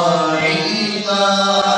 Hare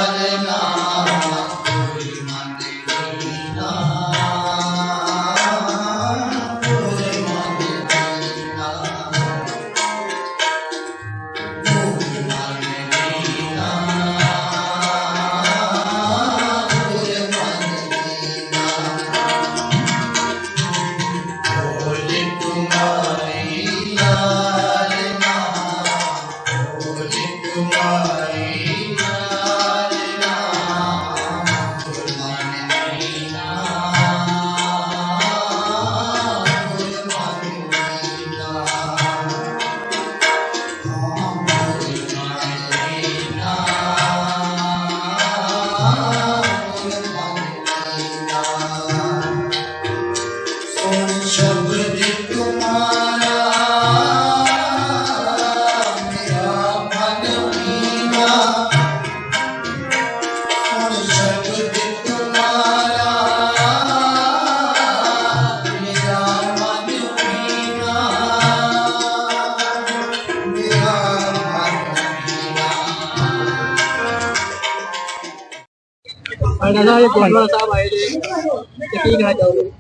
ਸਾਡਾ ਸਾਹਿਬ ਗੁਰਦੁਆਰਾ ਸਾਹਿਬ ਆਏ ਨੇ। ਕੀ ਕਹਿਣਾ ਚਾਹੋਗੇ?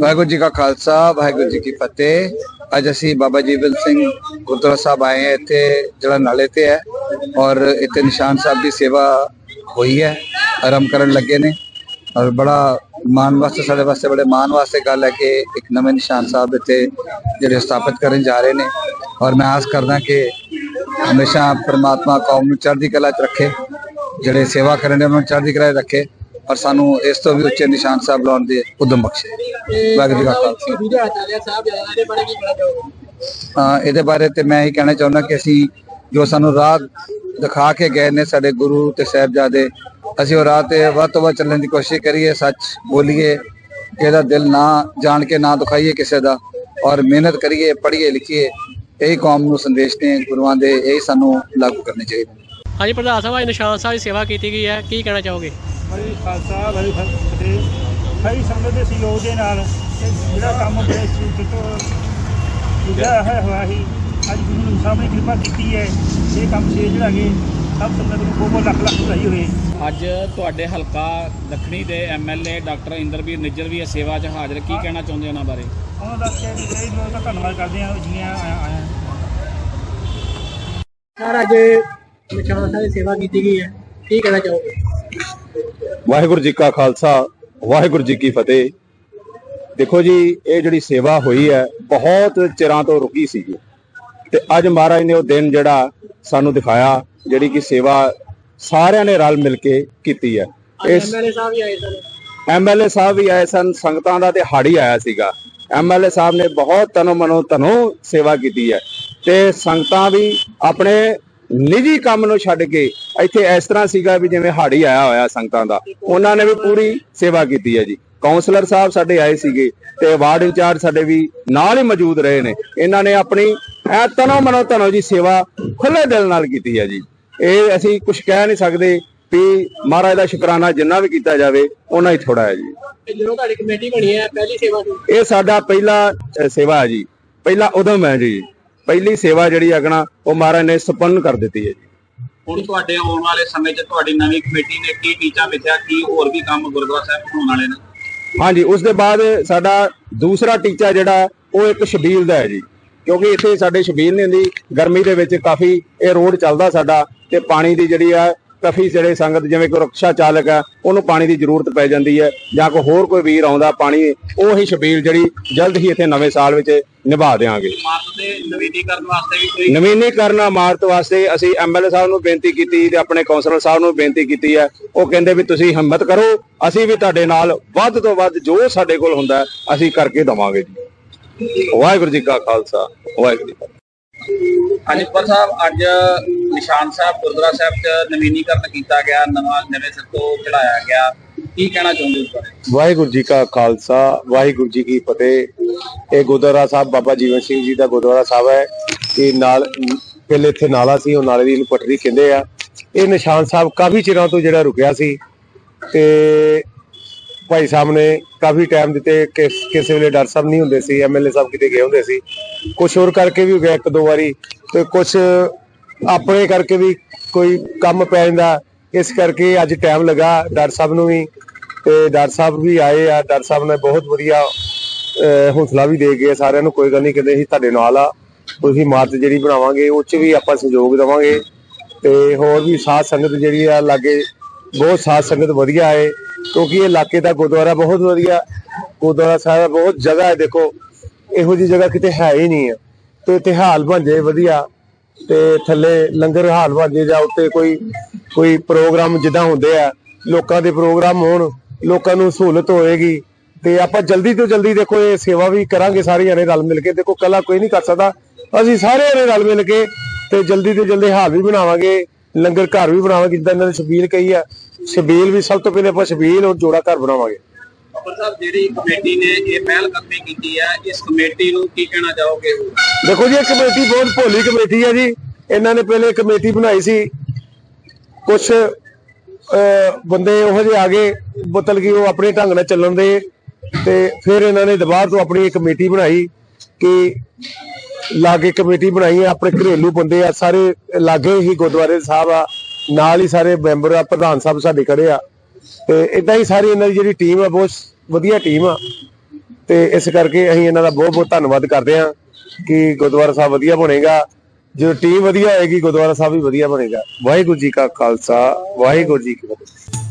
ਵਾਹਿਗੁਰੂ ਜੀ ਕਾ ਖਾਲਸਾ, ਵਾਹਿਗੁਰੂ ਜੀ ਕੀ ਫਤਿਹ। ਅੱਜ ਅਸੀਂ ਬਾਬਾ ਜੀਵਨ ਸਿੰਘ ਗੁਰਦੁਆਰਾ ਸਾਹਿਬ ਆਏ ਹਾਂ। ਇੱਥੇ ਜਿਹੜਾ ਨਾਲੇ ਤੇ ਹੈ ਔਰ ਇੱਥੇ ਨਿਸ਼ਾਨ ਸਾਹਿਬ ਦੀ ਸੇਵਾ ਹੋਈ ਹੈ। ਆਰੰਭ ਕਰਨ ਲੱਗੇ ਨੇ। ਔਰ ਬੜਾ ਮਾਣ ਵਾਸਤੇ, ਸਾਡੇ ਵਾਸਤੇ ਬੜੇ ਮਾਣ ਵਾਸਤੇ ਗੱਲ ਹੈ ਕਿ ਇੱਕ ਨਵੇਂ ਨਿਸ਼ਾਨ ਸਾਹਿਬ ਇੱਥੇ ਜਿਹੜੇ ਸਥਾਪਿਤ ਕਰਨ ਜਾ ਰਹੇ ਨੇ। ਔਰ ਮੈਂ ਆਸ ਕਰਦਾ ਕਿ ਹਮੇਸ਼ਾ ਪ੍ਰਮਾਤਮਾ ਕੌਮ ਨੂੰ ਚੜ੍ਹਦੀ ਕਲਾ 'ਚ ਰੱਖੇ। ਜਿਹੜੇ ਸੇਵਾ ਕਰਨ ਦੇ ਉਹਨਾਂ ਨੂੰ ਚੜ੍ਹਦੀ ਕਲਾ ਰੱਖੇ ਔਰ ਸਾਨੂੰ ਇਸ ਤੋਂ ਵੀ ਉੱਚੇ ਨਿਸ਼ਾਨ ਸਾਹਿਬ ਲਾਉਣ ਦੇ ਉਦਮ ਬਖਸ਼ੇ। ਵਾਹਿਗੁਰੂ ਜੀ ਕਾ ਖਾਲਸਾ। ਇਹਦੇ ਬਾਰੇ ਤੇ ਮੈਂ ਇਹ ਕਹਿਣਾ ਚਾਹੁੰਦਾ ਕਿ ਅਸੀਂ ਜੋ ਸਾਨੂੰ ਰਾਹ ਦਿਖਾ ਕੇ ਗਏ ਨੇ ਸਾਡੇ ਗੁਰੂ ਤੇ ਸਾਹਿਬਜ਼ਾਦੇ ਅਸੀਂ ਉਹ ਰਾਹ ਤੇ ਵੱਧ ਤੋਂ ਵੱਧ ਚੱਲਣ ਦੀ ਕੋਸ਼ਿਸ਼ ਕਰੀਏ ਸੱਚ ਬੋਲੀਏ ਇਹਦਾ ਦਿਲ ਨਾ ਜਾਣ ਕੇ ਨਾ ਦੁਖਾਈਏ ਕਿਸੇ ਦਾ ਔਰ ਮਿਹਨਤ ਕਰੀਏ ਪੜ੍ਹੀਏ ਲਿਖੀਏ ਇਹੀ ਕੌਮ ਨੂੰ ਸੰਦੇਸ਼ ਨੇ ਗੁਰੂਆਂ ਦੇ ਇਹੀ ਸਾਨੂੰ ਲਾਗੂ ਕਰਨੇ ਚਾਹੀਦੇ ਹਾਂਜੀ ਪ੍ਰਧਾਨ ਸਾਹਿਬ ਅੱਜ ਨਿਸ਼ਾਨ ਸਾਹਿਬ ਦੀ ਸੇਵਾ ਕੀਤੀ ਗਈ ਹੈ। ਕੀ ਕਹਿਣਾ ਚਾਹੋਗੇ? ਬੜੀ ਖਾਲਸਾ ਬੜੀ ਫਤਿਹ। ਸਾਰੀ ਸੰਗਤ ਦੇ ਸਹਿਯੋਗ ਦੇ ਨਾਲ ਇਹ ਜਿਹੜਾ ਕੰਮ ਬੜੇ ਸੁਚਿਤ ਜਿਹੜਾ ਹੈ ਹੋਇਆ ਸੀ ਅੱਜ ਗੁਰੂ ਸਾਹਿਬ ਨੇ ਕਿਰਪਾ ਕੀਤੀ ਹੈ ਇਹ ਕੰਮ ਛੇ ਜਿਹੜਾ ਕਿ ਸਭ ਸੰਗਤ ਨੂੰ ਬਹੁਤ ਬਹੁਤ ਲੱਖ ਲੱਖ ਵਧਾਈ ਹੋਵੇ। ਅੱਜ ਤੁਹਾਡੇ ਹਲਕਾ ਦੱਖਣੀ ਦੇ ਐਮਐਲਏ ਡਾਕਟਰ ਇੰਦਰਵੀਰ ਨਿੱਜਰ ਵੀ ਇਹ ਸੇਵਾ 'ਚ ਹਾਜ਼ਰ ਕੀ ਕਹਿਣਾ ਚਾਹੁੰਦੇ ਉਹਨਾਂ ਬਾਰੇ? ਉਹਨਾਂ ਦਾ ਕਿ ਬੜੇ ਲੋਕ ਦਾ ਧੰਨਵਾਦ ਕਰਦੇ ਹਾਂ ਜਿਵੇਂ ਆਇਆ ਆਇਆ। ਸਰ ਅੱਜ ਸੇਵਾ ਕੀਤੀ ਗਈ ਹੈ। ਕੀ ਕਹਿਣਾ ਚਾਹੋਗੇ? ਵਾਹਿਗੁਰੂ ਜੀ ਕਾ ਖਾਲਸਾ ਵਾਹਿਗੁਰੂ ਜੀ ਕੀ ਫਤਿਹ। ਦੇਖੋ ਜੀ ਇਹ ਜਿਹੜੀ ਸੇਵਾ ਹੋਈ ਹੈ ਬਹੁਤ ਚਿਰਾਂ ਤੋਂ ਰੁਕੀ ਸੀ ਤੇ ਅੱਜ ਮਹਾਰਾਜ ਨੇ ਉਹ ਦਿਨ ਜਿਹੜਾ ਸਾਨੂੰ ਦਿਖਾਇਆ ਜਿਹੜੀ ਕਿ ਸੇਵਾ ਸਾਰਿਆਂ ਨੇ ਰਲ ਮਿਲ ਕੇ ਕੀਤੀ ਹੈ। ਇਸ ਐਮਐਲਏ ਸਾਹਿਬ ਵੀ ਆਏ ਸਨ। ਐਮਐਲਏ ਸਾਹਿਬ ਵੀ ਆਏ ਸਨ ਸੰਗਤਾਂ ਦਾ ਤੇ ਹਾੜੀ ਆਇਆ ਸੀਗਾ। ਐਮਐਲਏ ਸਾਹਿਬ ਨੇ ਬਹੁਤ ਤਨੋ ਮਨੋ ਤਨੋ ਸੇਵਾ ਕੀਤੀ ਹੈ। ਤੇ ਸੰਗਤਾਂ ਵੀ ਆਪਣੇ ਨਿੱਜੀ ਕੰਮ ਨੂੰ ਛੱਡ ਕੇ ਇੱਥੇ ਇਸ ਤਰ੍ਹਾਂ ਸੀਗਾ ਵੀ ਜਿਵੇਂ ਹਾੜੀ ਆਇਆ ਹੋਇਆ ਸੰਗਤਾਂ ਦਾ। ਉਹਨਾਂ ਨੇ ਵੀ ਪੂਰੀ ਸੇਵਾ ਕੀਤੀ ਹੈ ਜੀ। ਕਾਉਂਸਲਰ ਸਾਹਿਬ ਸਾਡੇ ਆਏ ਸੀਗੇ ਤੇ ਵਾਰਡ ਇੰਚਾਰਜ ਸਾਡੇ ਵੀ ਨਾਲ ਹੀ ਮੌਜੂਦ ਰਹੇ ਨੇ। ਇਹਨਾਂ ਨੇ ਆਪਣੀ ਐ ਤਨੋ ਮਨੋ ਤਨੋ ਜੀ ਸੇਵਾ ਖੁੱਲੇ ਦਿਲ ਨਾਲ ਕੀਤੀ ਹੈ ਜੀ। ਇਹ ਅਸੀਂ ਕੁਝ ਕਹਿ ਨਹੀਂ ਸਕਦੇ ਵੀ ਮਹਾਰਾਜ ਦਾ ਸ਼ੁਕਰਾਨਾ ਜਿੰਨਾ ਵੀ ਕੀਤਾ ਜਾਵੇ ਉਹਨਾਂ ਹੀ ਥੋੜਾ ਹੈ ਜੀ। ਤੇ ਜਦੋਂ ਤੁਹਾਡੀ ਕਮੇਟੀ ਬਣੀ ਹੈ ਪਹਿਲੀ ਸੇਵਾ ਸੀ ਇਹ ਸਾਡਾ ਪਹਿਲਾ ਸੇਵਾ ਹੈ ਜੀ। ਪਹਿਲਾ ਉਦਮ ਹੈ ਜੀ। ਪਹਿਲੀ ਸੇਵਾ ਜਿਹੜੀ ਅਗਣਾ ਉਹ ਮਹਾਰਾਜ ਨੇ ਸੰਪੰਨ ਕਰ ਦਿੱਤੀ ਹੈ ਜੀ। ਹੁਣ ਤੁਹਾਡੇ ਆਉਣ ਵਾਲੇ ਸਮੇਂ 'ਚ ਤੁਹਾਡੀ ਨਵੀਂ ਕਮੇਟੀ ਨੇ ਕੀ ਟੀਚਾ ਮਿੱਥਿਆ ਕੀ ਹੋਰ ਵੀ ਕੰਮ ਗੁਰਦੁਆਰਾ ਸਾਹਿਬ ਹੋਣ ਵਾਲੇ ਨੇ? ਹਾਂਜੀ ਉਸ ਦੇ ਬਾਅਦ ਸਾਡਾ ਦੂਸਰਾ ਟੀਚਾ ਜਿਹੜਾ ਉਹ ਇੱਕ ਸ਼ਬੀਲ ਦਾ ਹੈ ਜੀ। ਕਿਉਂਕਿ ਇੱਥੇ ਸਾਡੇ ਸ਼ਬੀਲ ਨਹੀਂ ਹੁੰਦੀ ਗਰਮੀ ਦੇ ਵਿੱਚ ਕਾਫੀ ਇਹ ਰੋਡ ਚੱਲਦਾ ਸਾਡਾ ਤੇ ਪਾਣੀ ਦੀ ਜਿਹੜੀ ਆ ਕਾਫੀ ਜਿਹੜੇ ਸੰਗਤ ਜਿਵੇਂ ਕੋਈ ਰਕਸ਼ਾ ਚਾਲਕ ਆ ਉਹਨੂੰ ਪਾਣੀ ਦੀ ਜ਼ਰੂਰਤ ਪੈ ਜਾਂਦੀ ਹੈ ਜਾਂ ਕੋਈ ਹੋਰ ਕੋਈ ਵੀਰ ਆਉਂਦਾ ਪਾਣੀ ਉਹ ਹੀ ਸ਼ਬੀਲ ਜਿਹੜੀ ਜਲਦ ਹੀ ਇੱਥੇ ਨਵੇਂ ਸਾਲ ਵਿੱਚ ਨਿਭਾ ਦੇਵਾਂਗੇ ਇਮਾਰਤ ਦੇ ਨਵੀਨੀਕਰਨ ਵਾਸਤੇ ਵੀ ਕੋਈ ਨਵੀਨੀਕਰਨ ਇਮਾਰਤ ਵਾਸਤੇ ਅਸੀਂ ਐਮਐਲਏ ਸਾਹਿਬ ਨੂੰ ਬੇਨਤੀ ਕੀਤੀ ਤੇ ਆਪਣੇ ਕੌਂਸਲਰ ਸਾਹਿਬ ਨੂੰ ਬੇਨਤੀ ਕੀਤੀ ਹੈ। ਉਹ ਕਹਿੰਦੇ ਵੀ ਤੁਸੀਂ ਹਿੰਮਤ ਕਰੋ ਅਸੀਂ ਵੀ ਤੁਹਾਡੇ ਨਾਲ ਵੱਧ ਤੋਂ ਵੱਧ ਜੋ ਸਾਡੇ ਕੋਲ ਹੁੰਦਾ ਅਸੀਂ ਕਰਕੇ ਦਵਾਂਗੇ ਜੀ। ਵਾਹਿਗੁਰੂ ਜੀ ਕਾ ਖਾਲਸਾ ਵਾਹਿਗੁਰੂ ਜੀ ਸਾਹਿਬ, ਅੱਜ ਨਿਸ਼ਾਨ ਸਾਹਿਬ, ਗੁਰਦੁਆਰਾ ਸਾਹਿਬ 'ਚ ਨਵੀਨੀਕਰਨ ਕੀਤਾ ਗਿਆ, ਨਵਾਂ ਨਵੇਂ ਸਿਰ ਚੜਾਇਆ ਗਿਆ। ਕੀ ਕਹਿਣਾ ਚਾਹੁੰਦੇ ਹੋ ਵਾਹਿਗੁਰੂ ਜੀ ਕਾ ਖਾਲਸਾ, ਵਾਹਿਗੁਰੂ ਜੀ ਕੀ ਫਤਿਹ। ਇਹ ਗੁਰਦੁਆਰਾ ਸਾਹਿਬ ਬਾਬਾ ਜੀਵਨ ਸਿੰਘ ਜੀ ਦਾ ਗੁਰਦੁਆਰਾ ਸਾਹਿਬ ਹੈ। ਇਹ ਨਾਲ, ਪਹਿਲੇ ਇੱਥੇ ਨਾਲਾ ਸੀ, ਉਹ ਨਾਲੇ ਦੀ ਇਹਨੂੰ ਪਟੜੀ ਕਹਿੰਦੇ ਆ। ਇਹ ਨਿਸ਼ਾਨ ਸਾਹਿਬ ਕਾਫੀ ਚਿਰਾਂ ਤੋਂ ਜਿਹੜਾ ਰੁਕਿਆ ਸੀ। ਤੇ ਭਾਈ ਸਾਹਿਬ ਨੇ ਕਾਫੀ ਟਾਈਮ ਦਿੱਤੇ ਕਿਸੇ ਵੇਲੇ ਡਾਕਟਰ ਸਾਹਿਬ ਨਹੀਂ ਹੁੰਦੇ ਸੀ ਐਮਐਲਏ ਸਾਹਿਬ ਕਿਤੇ ਗਏ ਹੁੰਦੇ ਸੀ। ਕੁਝ ਹੋਰ ਕਰਕੇ ਵੀ ਹੋ ਗਿਆ ਇੱਕ ਦੋ ਵਾਰੀ ਤੇ ਕੁਝ ਆਪਣੇ ਕਰਕੇ ਵੀ ਕੋਈ ਕੰਮ ਪੈ ਜਾਂਦਾ। ਇਸ ਕਰਕੇ ਅੱਜ ਟਾਈਮ ਲੱਗਾ ਡਾਕਟਰ ਸਾਹਿਬ ਨੂੰ ਵੀ ਤੇ ਡਾਕਟਰ ਸਾਹਿਬ ਵੀ ਆਏ ਆ। ਡਾਕਟਰ ਸਾਹਿਬ ਨੇ ਬਹੁਤ ਵਧੀਆ ਅਹ, ਹੌਸਲਾ ਵੀ ਦੇ ਗਏ ਸਾਰਿਆਂ ਨੂੰ ਕੋਈ ਗੱਲ ਨਹੀਂ ਕਹਿੰਦੇ ਅਸੀਂ ਤੁਹਾਡੇ ਨਾਲ ਆ। ਤੁਸੀਂ ਇਮਾਰਤ ਜਿਹੜੀ ਬਣਾਵਾਂਗੇ ਉਹ 'ਚ ਵੀ ਆਪਾਂ ਸਹਿਯੋਗ ਦੇਵਾਂਗੇ। ਤੇ ਹੋਰ ਵੀ ਸਾਥ ਸੰਗਤ ਜਿਹੜੀ ਆ ਲਾਗੇ ਬਹੁਤ ਸਾਥ ਸੰਗਤ ਵਧੀਆ ਹੈ ਕਿਉਂਕਿ ਇਹ ਇਲਾਕੇ ਦਾ ਗੁਰਦੁਆਰਾ ਬਹੁਤ ਵਧੀਆ ਗੁਰਦੁਆਰਾ ਸਾਹਿਬ ਬਹੁਤ ਜਗ੍ਹਾ ਹੈ, ਦੇਖੋ, ਇਹੋ ਜੀ ਜਗ੍ਹਾ ਕਿਤੇ ਹੈ ਹੀ ਨਹੀਂ ਹੈ। ਤੇ ਇੱਥੇ ਹਾਲ ਬਣ ਜਾਏ ਵਧੀਆ, ਤੇ ਥੱਲੇ ਲੰਗਰ ਹਾਲ ਬਣ ਜਾਏ ਜਾਂ ਉੱਤੇ ਕੋਈ ਕੋਈ ਪ੍ਰੋਗਰਾਮ ਜਿੱਦਾਂ ਹੁੰਦੇ ਆ, ਲੋਕਾਂ ਦੇ ਪ੍ਰੋਗਰਾਮ ਹੋਣ, ਲੋਕਾਂ ਨੂੰ ਸਹੂਲਤ ਹੋਏਗੀ, ਤੇ ਆਪਾਂ ਜਲਦੀ ਤੋਂ ਜਲਦੀ ਦੇਖੋ, ਇਹ ਸੇਵਾ ਵੀ ਕਰਾਂਗੇ ਸਾਰੇ ਜਣੇ ਰਲ ਮਿਲ ਕੇ। ਦੇਖੋ ਕੱਲਾ ਕੋਈ ਨਹੀਂ ਕਰ ਸਕਦਾ, ਅਸੀਂ ਸਾਰੇ ਜਣੇ ਰਲ ਮਿਲ ਕੇ ਤੇ ਜਲਦੀ ਤੋਂ ਜਲਦੀ ਹਾਲ ਵੀ ਬਣਾਵਾਂਗੇ, ਲੰਗਰ ਘਰ ਵੀ ਬਣਾਵਾਂਗੇ, ਜਿੱਦਾਂ ਇਹਨਾਂ ਨੇ ਸ਼ਬੀਲ ਕਹੀ ਆ। ਸ਼ਬੀਲ ਵੀ ਸਭ ਤੋਂ ਪਹਿਲੇ ਆਪਾਂ ਸ਼ਬੀਲ ਔਰ ਜੋੜਾ ਘਰ ਬਣਾਵਾਂਗੇ। ਪਰ ਸਾਹਿਬ ਜਿਹੜੀ ਕਮੇਟੀ ਨੇ ਇਹ ਪਹਿਲ ਕਦਮੀ ਕੀਤੀ ਹੈ ਇਸ ਕਮੇਟੀ ਨੂੰ ਕੀ ਕਹਿਣਾ ਚਾਹੋਗੇ ਦੇਖੋ ਜੀ ਇਹ ਕਮੇਟੀ ਬਹੁਤ ਭੋਲੀ ਕਮੇਟੀ ਹੈ ਜੀ। ਇਹਨਾਂ ਨੇ ਪਹਿਲੇ ਕਮੇਟੀ ਬਣਾਈ ਸੀ। ਕੁਝ ਬੰਦੇ ਉਹੋ ਜਿਹੇ ਆ ਗਏ ਬਤਲ ਕਿ ਉਹ ਆਪਣੇ ਢੰਗ ਨਾਲ ਚੱਲਣ ਦੇ। ਤੇ ਫਿਰ ਇਹਨਾਂ ਨੇ ਦੁਬਾਰਾ ਤੋਂ ਆਪਣੀ ਇੱਕ ਕਮੇਟੀ ਬਣਾਈ ਕਿ ਲਾਗੇ ਕਮੇਟੀ ਬਣਾਈ ਹੈ ਆਪਣੇ ਘਰੇਲੂ ਬੰਦੇ ਆ ਸਾਰੇ ਲਾਗੇ ਹੀ ਗੁਰਦੁਆਰੇ ਸਾਹਿਬ ਆ। ਨਾਲ ਹੀ ਸਾਰੇ ਮੈਂਬਰ ਆ, ਪ੍ਰਧਾਨ ਸਾਹਿਬ ਸਾਡੇ ਖੜੇ ਆ। ਤੇ ਇਦਾਂ ਹੀ ਸਾਰੀ ਇਹਨਾਂ ਦੀ ਜਿਹੜੀ ਟੀਮ ਆ, ਬਹੁਤ ਵਧੀਆ ਟੀਮ ਆ। ਤੇ ਇਸ ਕਰਕੇ ਅਸੀਂ ਇਹਨਾਂ ਦਾ ਬਹੁਤ ਬਹੁਤ ਧੰਨਵਾਦ ਕਰਦੇ ਹਾਂ ਕਿ ਗੁਰਦੁਆਰਾ ਸਾਹਿਬ ਵਧੀਆ ਬਣੇਗਾ। ਜਦੋਂ ਟੀਮ ਵਧੀਆ ਹੋਏਗੀ, ਗੁਰਦੁਆਰਾ ਸਾਹਿਬ ਵੀ ਵਧੀਆ ਬਣੇਗਾ। ਵਾਹਿਗੁਰੂ ਜੀ ਕਾ ਖਾਲਸਾ, ਵਾਹਿਗੁਰੂ ਜੀ ਕੀ ਫਤਿਹ।